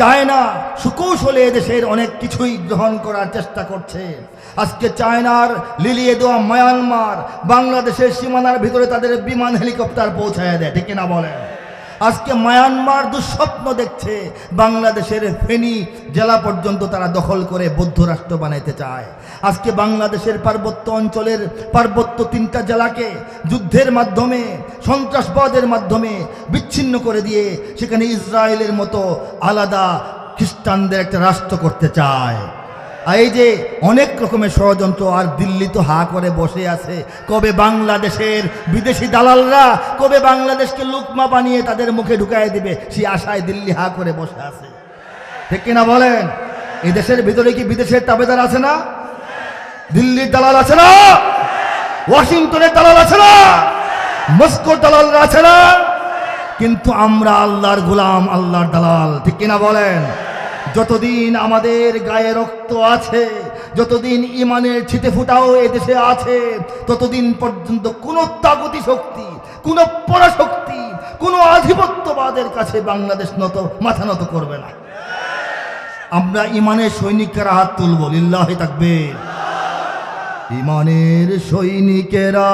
China সুকৌশলে দেশের অনেক কিছুই গ্রহণ করার চেষ্টা করছে। আজকে চায়নার লিলিয়ে দেওয়া মায়ানমার বাংলাদেশের সীমানার ভিতরে তাদের বিমান হেলিকপ্টার পৌঁছায় দেয়, ঠিক না বলে? আজকে মায়ানমার দুঃস্বপ্ন দেখছে, বাংলাদেশের ফেনী জেলা পর্যন্ত তারা দখল করে বৌদ্ধ রাষ্ট্র বানাইতে চায়। আজকে বাংলাদেশের পার্বত্য অঞ্চলের পার্বত্য তিনটা জেলাকে যুদ্ধের মাধ্যমে, সন্ত্রাসবাদের মাধ্যমে বিচ্ছিন্ন করে দিয়ে সেখানে ইসরায়েলের মতো আলাদা খ্রিস্টানদের একটা রাষ্ট্র করতে চায়। আর এই যে অনেক রকমের ষড়যন্ত্র, আর দিল্লি তো হা করে বসে আছে। কবে বাংলাদেশের বিদেশি দালালরা, কবে বাংলাদেশকে লুকমা বানিয়ে তাদের মুখে ঢুকাই দিবে, সেই আশায় দিল্লি হা করে বসে আছে। ঠিক কিনা বলেন? এই দেশের ভিতরে কি বিদেশের তাবেদার আছে না? দিল্লির দালাল আছে না? ওয়াশিংটনের দালাল আছে না? মস্কোর দালাল আছে না? কিন্তু আমরা আল্লাহর গোলাম, আল্লাহর দালাল, ঠিক কিনা বলেন? যতদিন আমাদের গায়ে রক্ত আছে, যতদিন ইমানের ছিটে ফুটাও দেশে আছে, ততদিন পর্যন্ত কোনো তাগতি শক্তি, কোনো পরাশক্তি, কোনো আধিপত্যবাদের কাছে বাংলাদেশ নত, মাথা নত করবে না। আমরা ইমানের সৈনিকেরা হাত তুলব, লিল্লাহে থাকবে ইমানের সৈনিকেরা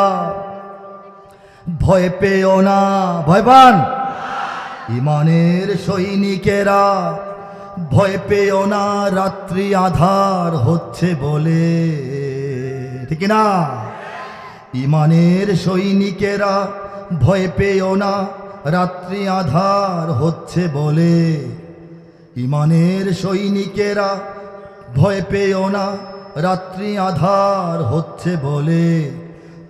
ভয় পেও না, ভয় পান? ইমানের সৈনিকেরা ভয় পেও না, রাত্রি আধার হচ্ছে বলে। ঠিক না ইমানের সৈনিকেরা ভয় পেও না, রাত্রি আধার হচ্ছে বলে। ইমানের সৈনিকেরা ভয় পেও না রাত্রি আধার হচ্ছে বলে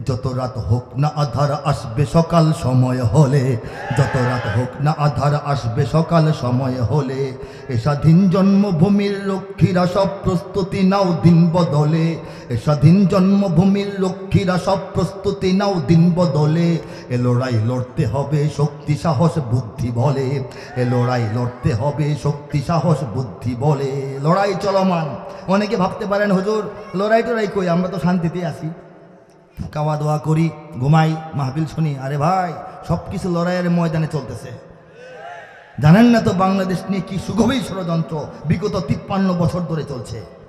যত রাত হোক না আধার আসবে সকাল, সময় হলে। যত রাত হোক না আধার আসবে সকাল, সময় হলে। এ স্বাধীন জন্মভূমির রক্ষীরা সব প্রস্তুতি নাও দিন বদলে। এ স্বাধীন জন্মভূমির রক্ষীরা সব প্রস্তুতি নাও দিন বদলে। এ লড়াই লড়তে হবে শক্তি, সাহস, বুদ্ধি, বলে। এ লড়াই লড়তে হবে শক্তি, সাহস, বুদ্ধি, বলে। লড়াই চলমান। অনেকে ভাবতে পারেন, হুজুর লড়াই টড়াই কই? আমরা তো শান্তিতে আছি। খাওয়া দাওয়া করি, ঘুমাই মাহবিল শুনি। আরে ভাই সব কিছু লড়াইয়ের ময়দানে চলতেছে। জানেন না তো বাংলাদেশ নিয়ে কি সুগভীর ষড়যন্ত্র? বিগত তিপ্পান্ন বছর ধরে চলছে।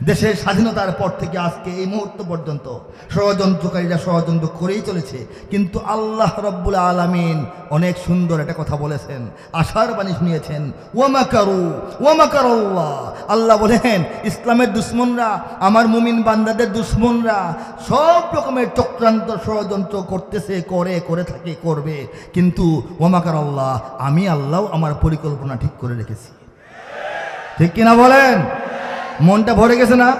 দেশের স্বাধীনতার পর থেকে আজকে এই মুহূর্ত পর্যন্ত ষড়যন্ত্রকারীরা ষড়যন্ত্র করেই চলেছে। কিন্তু আল্লাহ রব্বুল আলমিন অনেক সুন্দর একটা কথা বলেছেন, আশার বাণী শুনিয়েছেন ওয়ামাকারু ওয়ামাকার আল্লাহ আল্লাহ বলেন, ইসলামের দুশ্মনরা, আমার মুমিন বান্দাদের দুশ্মনরা সব রকমের চক্রান্ত ষড়যন্ত্র করতেছে, করে করে থাকে, করবে। কিন্তু ওয়ামাকার আল্লাহ আমি আল্লাহ আমার পরিকল্পনা ঠিক করে রেখেছি। ঠিক কিনা বলেন? মনটা ভরে গেছে না?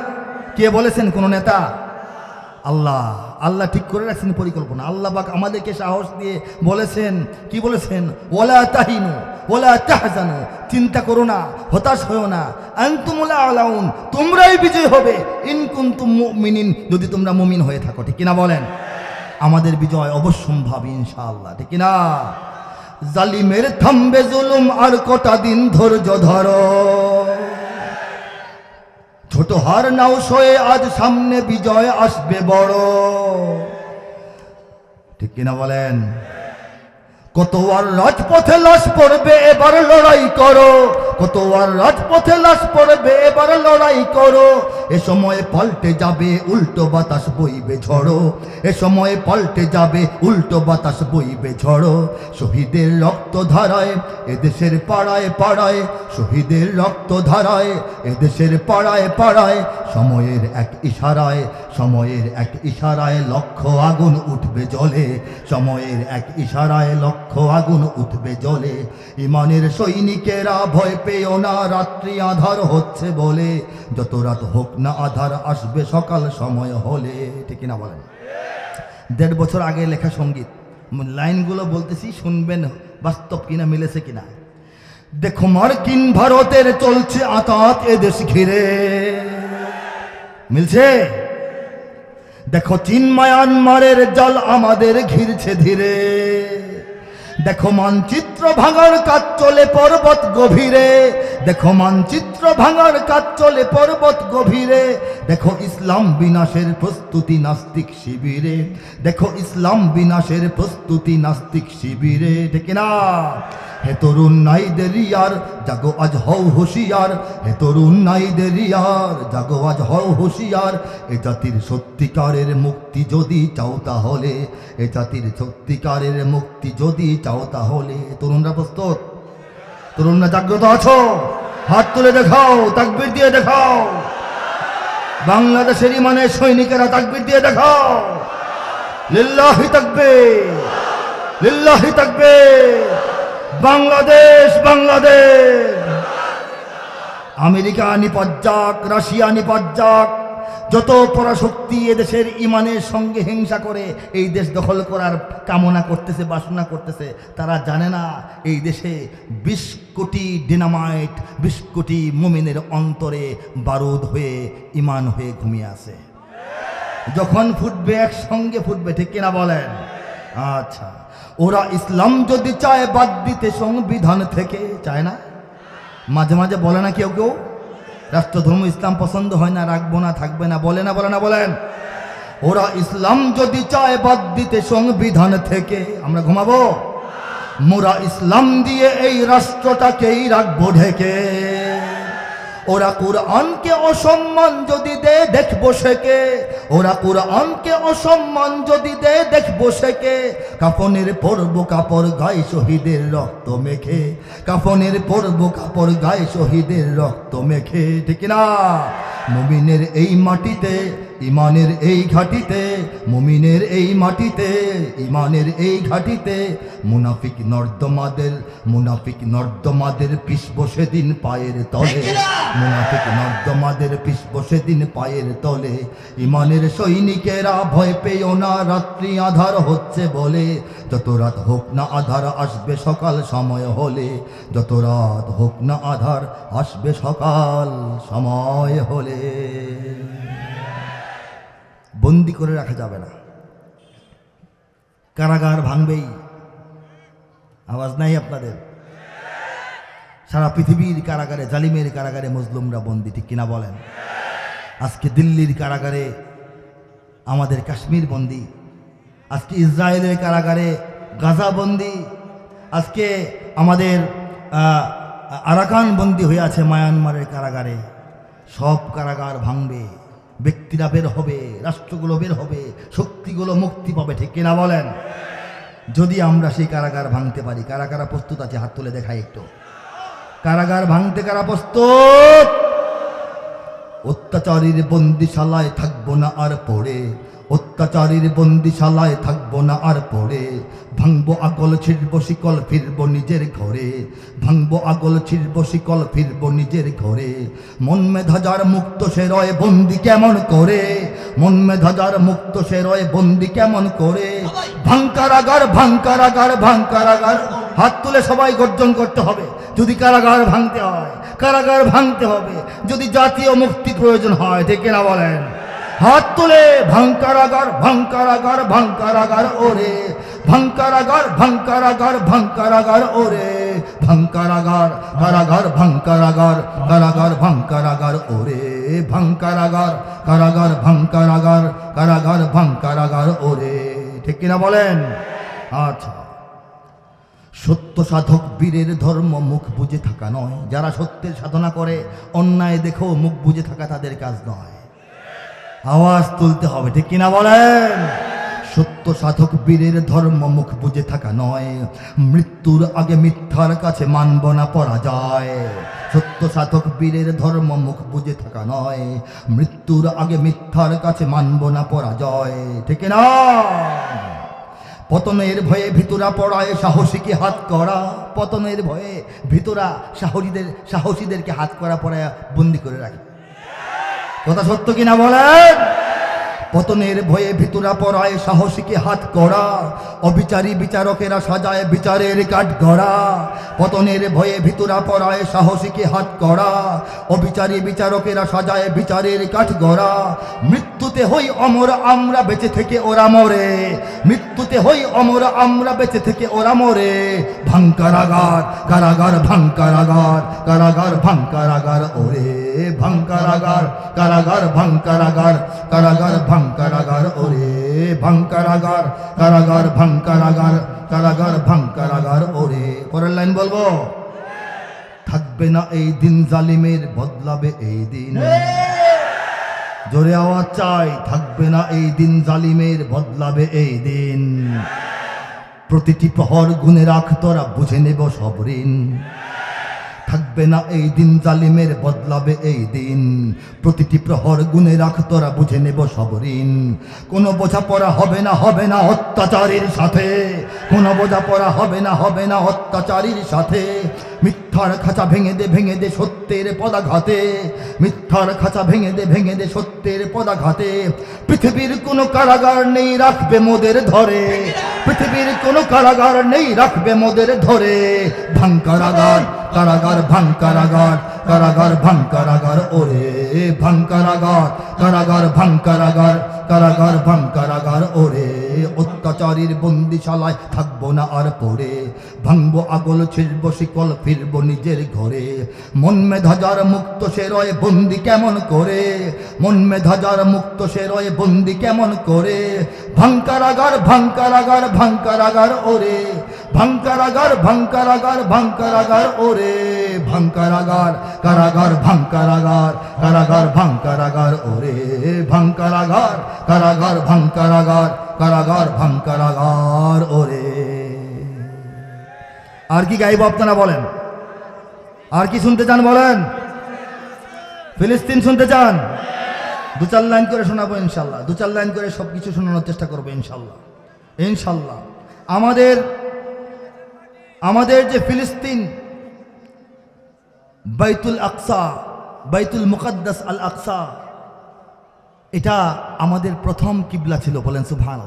কে বলেছেন কোন নেতা? আল্লাহ। আল্লাহ ঠিক করে রাখছেন পরিকল্পনা। আল্লাহ বাক আমাদেরকে সাহস দিয়ে বলেছেন, কি বলেছেন? ওলা তাহিনু ওলা তাহজানু। চিন্তা করো না, হতাশ হয়েও না। আনতুমুলা আলাউন, তোমরাই বিজয় হবে। ইনকুন্তুম মুমিনিন, যদি তোমরা মুমিন হয়ে থাকো, ঠিক কিনা বলেন? আমাদের বিজয় অবশ্যম্ভাবী, ইনশাআল্লাহ, ঠিক কিনা? জালিমের থামবে জুলুম, আর কটা দিন ধৈর্য ধরো। ছোট হার নাও সয়ে আজ সামনে বিজয় আসবে বড়। ঠিক কিনা বলেন? কত আর রাজপথে লাশ পড়বে, এবার লড়াই করো। কত আর রাজপথে লাশ পড়বে, এবার লড়াই করো। এ সময় পাল্টে যাবে, উল্টো বাতাস বইবে ঝড়ো। এ সময় পাল্টে যাবে, উল্টো বাতাস বইবে ঝড়ো। শহীদের রক্ত ধারায় এদেশের পাড়ায় পাড়ায়, শহীদের রক্ত ধারায় এদেশের পাড়ায় পাড়ায়, সময়ের এক ইশারায়, সময়ের এক ইশারায় লক্ষ আগুন উঠবে জলে। সময়ের এক ইশারায় লক্ষ আগুন উঠবে জলে। ইমানের সৈনিকেরা ভয় পেও না, রাত্রি আধার হচ্ছে বলে। যত রাত হোক না আধার আসবে সকাল সময় হলে, ঠিক না বলেন? দেড় বছর আগে লেখা সংগীত, লাইনগুলো বলতেছি, শুনবেন বাস্তব কিনা, মিলেছে কিনা? দেখো, মার্কিন ভারতের চলছে আতাত এদেশ ঘিরে। মিলছে? দেখো, চীন, মায়ানমারের জল আমাদের ঘিরছে ধীরে। দেখো মানচিত্র ভাঙার কাজ চলে পর্বত গভীরে। দেখো মানচিত্র ভাঙার কাজ চলে পর্বত গভীরে। দেখো ইসলাম বিনাশের প্রস্তুতি নাস্তিক শিবিরে। দেখো ইসলাম বিনাশের প্রস্তুতি নাস্তিক শিবিরে। ঠিক না হে তরুণ নাইদের ইয়ার জাগো আজ হও হুঁশিয়ার। হে তরুণ নাইদের ইয়ার জাগো আজ হও হুঁশিয়ার। এ জাতির সত্যিকারের মুক্তি যদি চাও তাহলে, এ জাতির সত্যিকারের মুক্তি যদি চাও তাহলে। তরুণরা প্রস্তুত? তরুণরা জাগ্রত আছো? হাত তুলে দেখাও, তাকবির দিয়ে দেখাও। বাংলাদেশের মানে সৈনিকেরা তাকবির দিয়ে দেখাও। লিল্লাহি তাকবে লিল্লাহি তাকবে বাংলাদেশ বাংলাদেশ। আমেরিকা নিপজ্জাক, রাশিয়া নিপজ্জাক, যত পরাশক্তি এদেশের ইমানের সঙ্গে হিংসা করে এই দেশ দখল করার কামনা করতেছে, বাসনা করতেছে, তারা জানে না এই দেশে বিশ কোটি ডিনামাইট, বিশ কোটি মুমিনের অন্তরে বারুদ হয়ে, ইমান হয়ে ঘুমিয়ে আছে। যখন ফুটবে একসঙ্গে ফুটবে, ঠিক কিনা বলেন? আচ্ছা। ওরা ইসলাম যদি চায়, বাদ দিতে সংবিধান থেকে। চায় না? মাঝে মাঝে বলে না কেউ কেউ? রাষ্ট্রধর্ম ইসলাম পছন্দ হয় না, রাখব না, থাকবে না, বলে না বলে না, বলেন। ওরা ইসলাম যদি চায়, বাদ দিতে সংবিধান থেকে। আমরা ঘুমাবো? মোরা ইসলাম দিয়ে এই রাষ্ট্রটাকেই রাখব ঢেকে। ওরা কোরআনকে অসম্মান যদি দে দেখব সেকে ওরা কোরআনকে অসম্মান যদি দে দেখব সেকে কাফনের পরব কাপড় গায়ে শহীদের রক্ত মেখে। কাফনের পরব কাপড় গায়ে শহীদের রক্ত মেখে। ঠিক না মুমিনের এই মাটিতে ইমানের এই ঘাটিতে মুমিনের এই মাটিতে ইমানের এই ঘাটিতে মুনাফিক নর্দমাদের মুনাফিক নর্দমাদের পিস বসে দিন পায়ের তলে। মুনাফিক নর্দমাদের পিস বসে দিন পায়ের তলে। ইমানের সৈনিকেরা ভয় পেও না রাত্রি আধার হচ্ছে বলে। যত রাত হোক না আধার আসবে সকাল সময় হলে। যত রাত হোক না আধার আসবে সকাল সময় হলে। বন্দি করে রাখা যাবে না। কারাগার ভাঙবেই। আওয়াজ নাই আপনাদের? সারা পৃথিবীর কারাগারে, জালিমের কারাগারে মজলুমরা বন্দি, ঠিক কিনা বলেন? আজকে দিল্লির কারাগারে আমাদের কাশ্মীর বন্দি, আজকে ইসরায়েলের কারাগারে গাজা বন্দি, আজকে আমাদের আরাকান বন্দি হয়ে আছে মায়ানমারের কারাগারে। সব কারাগার ভাঙবে। ব্যক্তিরা বের হবে, রাষ্ট্রগুলো বের হবে, শক্তিগুলো মুক্তি পাবে, ঠিক কিনা বলেন? যদি আমরা সেই কারাগার ভাঙতে পারি কারা কারা প্রস্তুত আছে, হাত তুলে দেখাই একটু। কারাগার ভাঙতে কারা প্রস্তুত? অত্যাচারীর বন্দিশালায় থাকব না আর পড়ে। অত্যাচারীর বন্দিশালায় থাকব না আর পড়ে। ভাঙবো আগল, ছিড়বো শিকল, ফিরবো নিজের ঘরে। ভাঙবো আগল, ছিড়বো শিকল, ফিরবো নিজের ঘরে। মন মেধাজার মুক্ত সে রয় বন্দি কেমন করে? মন মেধাজার মুক্ত সে রয় বন্দি কেমন করে? ভাঙকারাগার ভাঙকারাগার ভাঙকারাগার হাত তুলে সবাই গর্জন করতে হবে। যদি কারাগার ভাঙতে হয়, কারাগার ভাঙতে হবে। যদি জাতীয় মুক্তি প্রয়োজন হয় ঠিক না বলেন। হাত তুলে ভাঙকারাগার ভাঙকারাগার ভাঙকারাগার ওরে ভাঙকারাগার ভাঙকারাগার ভাঙকারাগার ওরে ভাঙকারাগার কারাগার ভাঙকারাগার কারাগার ভাঙকারাগার ওরে ভাঙকারাগার কারাগার ভাঙকারাগার কারাগার ভাঙকারাগার ওরে ঠিক কিনা বলেন আচ্ছা সত্য সাধক বীরের ধর্ম মুখ বুঝে থাকা নয় যারা সত্যের সাধনা করে অন্যায় দেখেও মুখ বুঝে থাকা তাদের কাজ নয় আওয়াজ তুলতে হবে, ঠিক কিনা বলেন? সত্য সাধক বীরের ধর্ম মুখ বুঝে থাকা নয়, মৃত্যুর আগে মিথ্যার কাছে মানব না পরাজয় সত্য সাধক বীরের ধর্ম মুখ বুঝে থাকা নয়, মৃত্যুর আগে মিথ্যার কাছে মানব না পরাজয় ঠিক না পতনের ভয়ে ভিতরা পড়ায় সাহসীকে হাত করা, পতনের ভয়ে ভিতরা সাহসীদের সাহসীদেরকে হাত করা পড়ায় বন্দি করে রাখে। কথা সত্য কিনা বলেন? পতনের ভয়ে ভিতুরা পড়ায় সাহসীকে হাত করা অবিচারী বিচারকেরা সাজায় বিচারের কাঠ গড়া। পতনের ভয়ে ভিতুরা পড়ায় সাহসীকে হাত করা অবিচারী বিচারকেরা সাজায় বিচারের কাঠ গড়া। মৃত্যুতে হই অমর আমরা বেঁচে থেকে ওরা মরে। মৃত্যুতে হই অমর আমরা বেঁচে থেকে ওরা মরে। ভাঙ কারাগার কারাগার ভাঙ কারাগার কারাগার ভাঙ কারাগার ওরে ভাঙ কারাগার কারাগার ভাঙ কারাগার কারাগার ভাঙ কারাগার ওরে ভাঙ কারাগার কারাগার ভাঙ কারাগার কারাগার ভাঙ কারাগার ওরে। পরের লাইন বলব? থাকবে না এই দিন জালিমের বদলাবে এই দিন। জোরে আওয়াজ চাই, থাকবে না এই দিন জালিমের বদলাবে এই দিন। প্রতিটি প্রহর গুনে রাখ তোরা, বুঝে নেব সব ঋণ। থাকবে না এই দিন জালিমের বদলাবে এই দিন। প্রতিটি প্রহর গুনে রাখ, তোরা বুঝে নেব সব ঋণ। কোনো বোঝাপড়া হবে না হবে না অত্যাচারীর সাথে। কোনো বোঝাপড়া হবে না হবে না অত্যাচারীর সাথে। মিথ্যার খাঁচা ভেঙে দে ভেঙে দে সত্যের পদাঘাতে। মিথ্যার খাঁচা ভেঙে দে ভেঙে দে সত্যের পদাঘাতে। পৃথিবীর কোনো কারাগার নেই, রাখবে মোদের ধরে। পৃথিবীর কোনো কারাগার নেই, রাখবে মোদের ধরে। ভাঙ কারাগার কারাগার ভাঙ কারাগার কারাগার, ভাঙ কারাগার, ওরে ভাঙ কারাগার কারাগার, ভাঙ কারাগার কারাগার, ভাঙ কারাগার, ওরে অত্যাচারীর বন্দিশালায় থাকব না আর পড়ে। ভাঙবো আগল, ছিড়ব শিকল, ফিরবো নিজের ঘরে। মন মেধাজার মুক্ত সে রয় বন্দি কেমন করে? মন মেধাজার মুক্ত সে রয় বন্দি কেমন করে? ভাঙ্কারাগার ভাঙ্কারাগার ভাঙ্কারাগার ওরে ভাঙ্কারাগার ভাঙ্কারাগার ভাঙ্কারাগার, ওরে ভাঙ্কারাগার, কারাগার ভাঙ্কারাগার কারাগার, ভাঙ্কারাগার, ওরে ভাঙ্কারাগার, কারাগার ভাঙ্কারাগার কারাগার, ভাঙ্কারাগার, ওরে। আর কি গাইব আপনারা বলেন? আর কি শুনতে চান বলেন? ফিলিস্তিন শুনতে চান? দু চার লাইন করে শোনাবো ইনশাল্লাহ, দু চার লাইন করে সব কিছু শোনানোর চেষ্টা করব ইনশাল্লাহ ইনশাল্লাহ। আমাদের আমাদের যে ফিলিস্তিন, বাইতুল আকসা, বাইতুল মুকদ্দাস আল আকসা, এটা আমাদের প্রথম কিবলা ছিল, বলেন সুবহান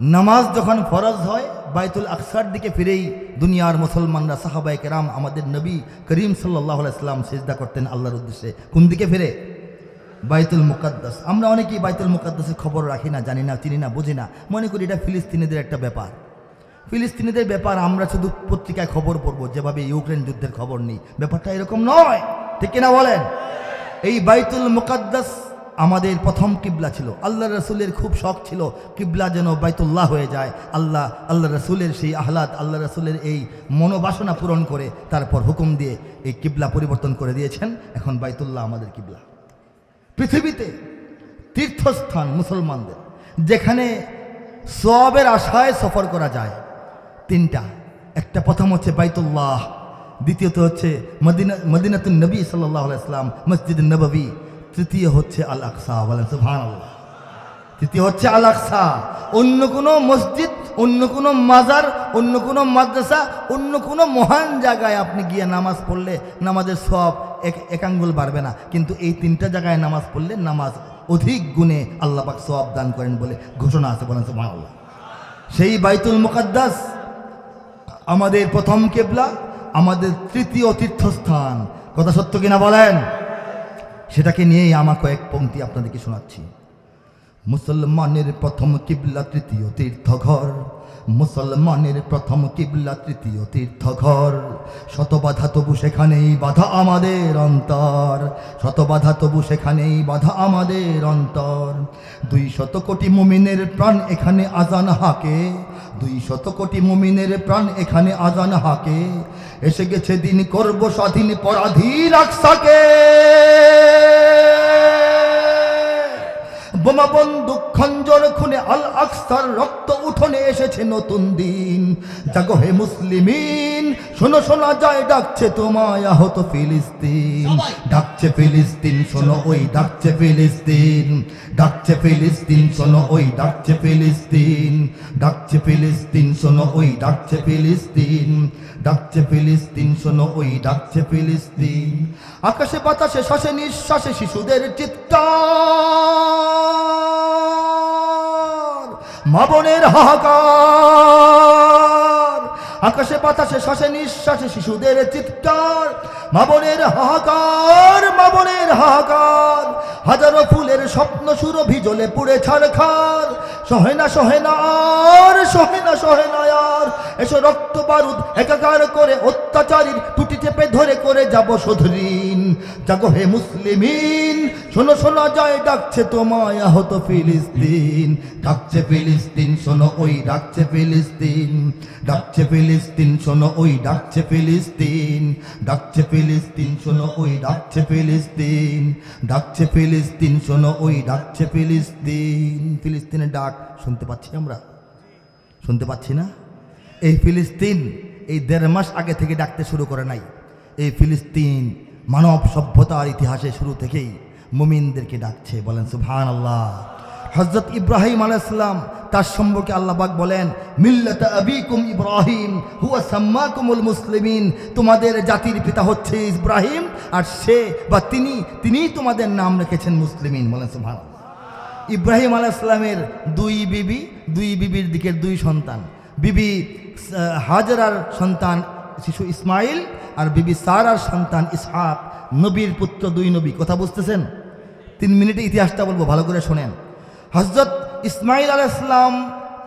নামাজ যখন ফরজ হয়, বাইতুল আকসার দিকে ফিরেই দুনিয়ার মুসলমানরা সাহাবাই কেরাম, আমাদের নবী করিম সাল্লাহ ইসলাম সেজদা করতেন আল্লাহর উদ্দেশ্যে। কোন দিকে ফিরে? বাইতুল মুকাদ্দাস। আমরা অনেকেই বাইতুল মুকাদ্দাসের খবর রাখি না, জানি না, চিনি না, বুঝি না। মনে করি এটা ফিলিস্তিনিদের একটা ব্যাপার। ফিলিস্তিনিদের ব্যাপার, আমরা শুধু পত্রিকায় খবর পড়ব, যেভাবে ইউক্রেন যুদ্ধের খবর নেই। ব্যাপারটা এরকম নয়। ঠিক কিনা বলেন? এই বাইতুল মুকাদ্দাস আমাদের প্রথম কিবলা ছিল। আল্লাহ রসুলের খুব শখ ছিল কিবলা যেন বাইতুল্লাহ হয়ে যায়। আল্লাহ আল্লাহ রসুলের সেই আহ্লাদ আল্লাহ রসুলের এই মনোবাসনা পূরণ করে তারপর হুকুম দিয়ে এই কিবলা পরিবর্তন করে দিয়েছেন। এখন বাইতুল্লাহ আমাদের কিবলা। পৃথিবীতে তীর্থস্থান মুসলমানদের, যেখানে সবের আশায় সফর করা যায় তিনটা। একটা প্রথম হচ্ছে বাইতুল্লাহ, দ্বিতীয়ত হচ্ছে মদিনা মদিনাতুন নবী সাল্লাহ ইসলাম মসজিদ নবী। তৃতীয় হচ্ছে আল আকসা বলেন সুহান আল্লাহ তৃতীয় হচ্ছে আল আকসা অন্য কোনো মসজিদ, অন্য কোনো মাজার, অন্য কোনো মাদ্রাসা, অন্য কোনো মহান জায়গায় আপনি গিয়ে নামাজ পড়লে নামাজের সব এক একাঙ্গুল বাড়বে না। কিন্তু এই তিনটা জায়গায় নামাজ পড়লে নামাজ অধিক গুণে আল্লাহ পাক সব দান করেন বলে ঘোষণা আছে, বলেন সুবহান আল্লাহ সেই বাইতুল মুকাদ্দাস আমাদের প্রথম কেবলা, আমাদের তৃতীয় তীর্থস্থান। কথা সত্য কিনা বলেন? সেটাকে নিয়েই আমার কয়েক পংক্তি আপনাদেরকে শোনাচ্ছি। মুসলমানের প্রথম কিবলা, তৃতীয় তীর্থঘর। মুসলমানের প্রথম কিবলা, তৃতীয় তীর্থঘর। শত বাধা তবু সেখানেই বাধা আমাদের অন্তর। শত বাধা তবু সেখানেই বাধা আমাদের অন্তর। দুই শত কোটি মুমিনের প্রাণ এখানে আজান হাকে। দুই শত কোটি মুমিনের প্রাণ এখানে আজান হাকে। এসে গেছে দিন করব স্বাধীন পরাধীন আকসাকে। বোমা বন্দুক খঞ্জর খুনে আল আকসার রক্ত উঠোনে এসেছে নতুন দিন। জাগো হে মুসলিমিন শোনো শোনা যায় ডাকছে তোমায় আহত ফিলিস্তিন। ডাকছে ফিলিস্তিন শোনো ওই ডাকছে ফিলিস্তিন। ডাকছে ফিলিস্তিন শোনো ওই ডাকছে ফিলিস্তিন। ডাকছে ফিলিস্তিন শোনো ওই ডাকছে ফিলিস্তিন। ডাকছে ফিলিস্তিন, শোনো ওই ডাকছে ফিলিস্তিন। আকাশে বাতাসে শ্বাসে নিঃশ্বাসে শিশুদের চিৎকার। মাবনের হাহাকার। আকাশে বাতাসে শ্বাসে নিঃশ্বাসে শিশুদের চিৎকার। মাবনের হাহাকার মাবনের হাহাকার। হাজারো ফুলের স্বপ্ন সুরভি জ্বলে পুড়ে ছাড়খার। সহে না সহে না আর, সহে না সহে না আর। এসো রক্ত বারুদ একাকার করে অত্যাচারীর টুটি চেপে ধরে করে যাব শোধরিন জাগো হে মুসলিমিন, শোনো, শোনা যায় ডাকছে তোমায় আহত ফিলিস্তিন। ডাকছে ফিলিস্তিন, শোনো, ওই ডাকছে ফিলিস্তিন। ডাকছে ফিলিস্তিন, শোনো, ওই ডাকছে ফিলিস্তিন। ডাকছে ফিলিস্তিন, শোনো, ওই ডাকছে ফিলিস্তিন। ডাকছে ফিলিস্তিন, শোনো, ওই ডাকছে ফিলিস্তিন। ফিলিস্তিনের ডাক শুনতে পাচ্ছি আমরা? শুনতে পাচ্ছি না? এই ফিলিস্তিন এই দেড় মাস আগে থেকে ডাকতে শুরু করে নাই। এই ফিলিস্তিন মানব সভ্যতার ইতিহাসে শুরু থেকেই মুমিনদেরকে ডাকছে, বলেন সুবহান আল্লাহ হজরত ইব্রাহিম আলাইসাল্লাম তার সম্পর্কে আল্লাহবাক বলেন, মিল্লাত আবিকুম ইব্রাহিম, হুয়া সাম্মাকুমুল মুসলিমিন। তোমাদের জাতির পিতা হচ্ছে ইব্রাহিম, আর সে বা তিনি তিনিই তোমাদের নাম রেখেছেন মুসলিমিন। বলেন সুবহান ইব্রাহিম আলাইসাল্লামের দুই বিবি, দুই বিবির দিকের দুই সন্তান। বিবি হাজরার সন্তান শিশু ইসমাইল আর বিবি সারার সন্তান ইসহাক, নবীর পুত্র দুই নবী। কথা বুঝতেছেন? তিন মিনিটে ইতিহাসটা বলব, ভালো করে শোনেন। হজরত ইসমাইল আল ইসলাম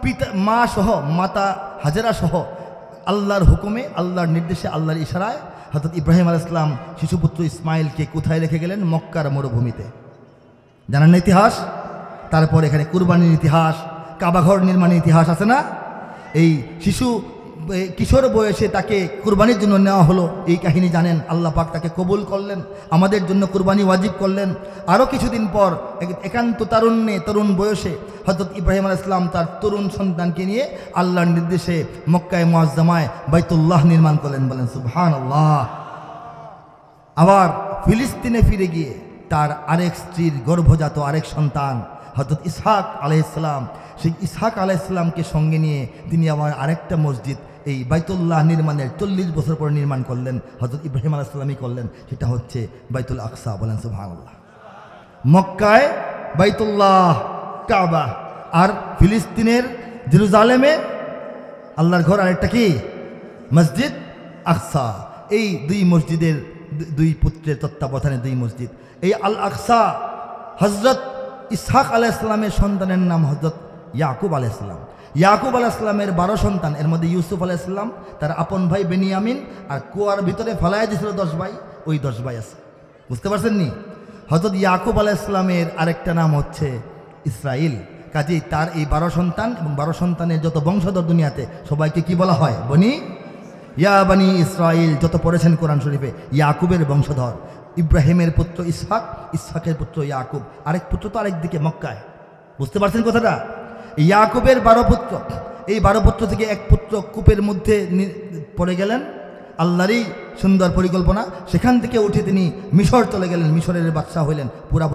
পিতা, মা সহ, মাতা হাজরা সহ, আল্লাহর হুকুমে, আল্লাহর নির্দেশে, আল্লাহর ইশারায় হজরত ইব্রাহিম আলাইসলাম শিশুপুত্র ইসমাইলকে কোথায় রেখে গেলেন? মক্কার মরুভূমিতে। জানান ইতিহাস? তারপর এখানে কুরবানির ইতিহাস কাবাঘর নির্মাণের ইতিহাস আছে না? এই শিশু কিশোর বয়সে তাকে কুরবানির জন্য নেওয়া হলো। এই কাহিনী জানেন, আল্লাহ পাক তাকে কবুল করলেন, আমাদের জন্য কুরবানি ওয়াজিব করলেন। আরও কিছুদিন পর এক- একান্ত তারুণ্যে, তরুণ বয়সে হজরত ইব্রাহিম আল ইসলাম তার তরুণ সন্তানকে নিয়ে আল্লাহর নির্দেশে মক্কায় মোয়াজ্জামায় বাইতুল্লাহ নির্মাণ করলেন, বলেন সুবহান আল্লাহ আবার ফিলিস্তিনে ফিরে গিয়ে তার আরেক স্ত্রীর গর্ভজাত আরেক সন্তান হজরত ইসহাক আলাইসালাম সেই ইসহাক আলাইসালামকে সঙ্গে নিয়ে তিনি আবার আরেকটা মসজিদ, এই বাইতুল্লাহ নির্মাণের চল্লিশ বছর পর নির্মাণ করলেন হজরত ইব্রাহিম আলাইসালামই করলেন, সেটা হচ্ছে বাইতুল আকসা বলেন সুবহানাল্লাহ। মক্কায় বাইতুল্লাহ, কাবা আর ফিলিস্তিনের জেরুজালেমে আল্লাহর ঘর আরেকটা কি? মসজিদ আকসা। এই দুই মসজিদের দুই পুত্রের তত্ত্বাবধানে দুই মসজিদ। এই আল আকসা হজরত ইসহাক আলাইসলামের সন্তানের নাম হজরত ইয়াকুব আলাইসলাম ইয়াকুব আলাইসলামের বারো সন্তান, এর মধ্যে ইউসুফ আলাইসলাম তার আপন ভাই বেনিয়ামিন আর কুয়ার ভিতরে ফেলায় দিয়েছিল দশ ভাই, ওই দশ ভাই আছে। বুঝতে পারছেন নি? হজরত ইয়াকুব আলাইসলামের আরেকটা নাম হচ্ছে ইসরাইল। কাজেই তার এই বারো সন্তান এবং বারো সন্তানের যত বংশধর দুনিয়াতে, সবাইকে কি বলা হয়? বনি? ইয়া বানি ইসরাইল, যত পড়েছেন কোরআন শরীফে, ইয়াকুবের বংশধর। ইব্রাহিমের পুত্র ইসহাক, ইসহাকের পুত্র ইয়াকুব। আরেক পুত্র তো আরেক দিকে মক্কায়। বুঝতে পারছেন কথাটা? ইয়াকুবের বারো পুত্র। এই বারো পুত্র থেকে এক পুত্র কূপের মধ্যে পড়ে গেলেন। আল্লাহরই সুন্দর পরিকল্পনা। সেখান থেকে উঠে তিনি মিশর চলে গেলেন। মিশরের বাদশাহ হইলেন পুরা